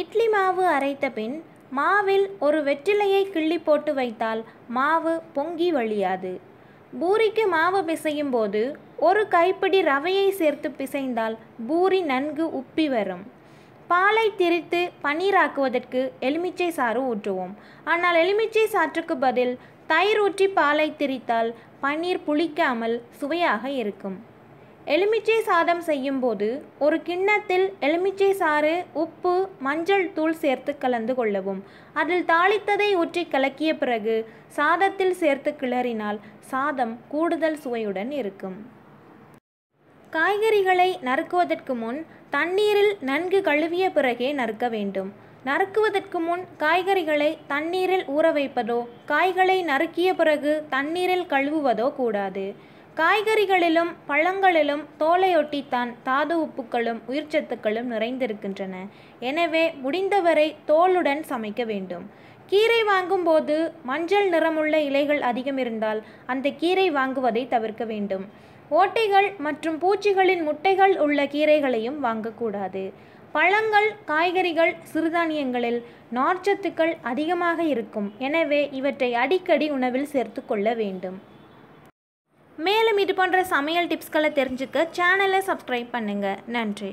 இட்லி மாவு அரைத்த பின் மாவில் ஒரு வெற்றிலையை கிள்ளி போட்டு வைத்தால் மாவு பொங்கி வழியாது. பூரிக்கு மாவு பிசையும் போது ஒரு கைப்பிடி ரவையை சேர்த்து பிசைந்தால் பூரி நன்கு உப்பி வரும். பாலை திரித்து பன்னீராக்குவதற்கு எலுமிச்சை சாறு ஊற்றுவோம். ஆனால் எலுமிச்சை சாற்றுக்கு பதில் தயிர் ஊற்றி பாலை திரித்தால் பன்னீர் புளிக்காமல் சுவையாக இருக்கும். எலுமிச்சை சாதம் செய்யும்போது ஒரு கிண்ணத்தில் எலுமிச்சை சாறு உப்பு மஞ்சள் தூள் சேர்த்து கலந்து கொள்ளவும். அதில் தாளித்ததை ஊற்றி கலக்கிய பிறகு சாதத்தில் சேர்த்து கிளறினால் சாதம் கூடுதல் சுவையுடன் இருக்கும். காய்கறிகளை நறுக்குவதற்கு முன் தண்ணீரில் நன்கு கழுவிய பிறகே நறுக்க வேண்டும். நறுக்குவதற்கு முன் காய்கறிகளை தண்ணீரில் ஊற வைப்பதோ காய்களை நறுக்கிய பிறகு தண்ணீரில் கழுவுவதோ கூடாது. காய்கறிகளிலும் பழங்களிலும் தோலையொட்டித்தான் தாது உப்புக்களும் உயிர்ச்சத்துக்களும் நிறைந்திருக்கின்றன. எனவே முடிந்தவரை தோலுடன் சமைக்க வேண்டும். கீரை வாங்கும்போது மஞ்சள் நிறமுள்ள இலைகள் அதிகம் இருந்தால் அந்த கீரை வாங்குவதை தவிர்க்க வேண்டும். ஓட்டைகள் மற்றும் பூச்சிகளின் முட்டைகள் உள்ள கீரைகளையும் வாங்கக்கூடாது. பழங்கள் காய்கறிகள் சிறுதானியங்களில் நார்ச்சத்துக்கள் அதிகமாக இருக்கும். எனவே இவற்றை அடிக்கடி உணவில் சேர்த்து கொள்ள வேண்டும். மேலும் இது போன்ற சமையல் டிப்ஸ்களை தெரிஞ்சுக்க சேனலை சப்ஸ்கிரைப் பண்ணுங்கள் நன்றி.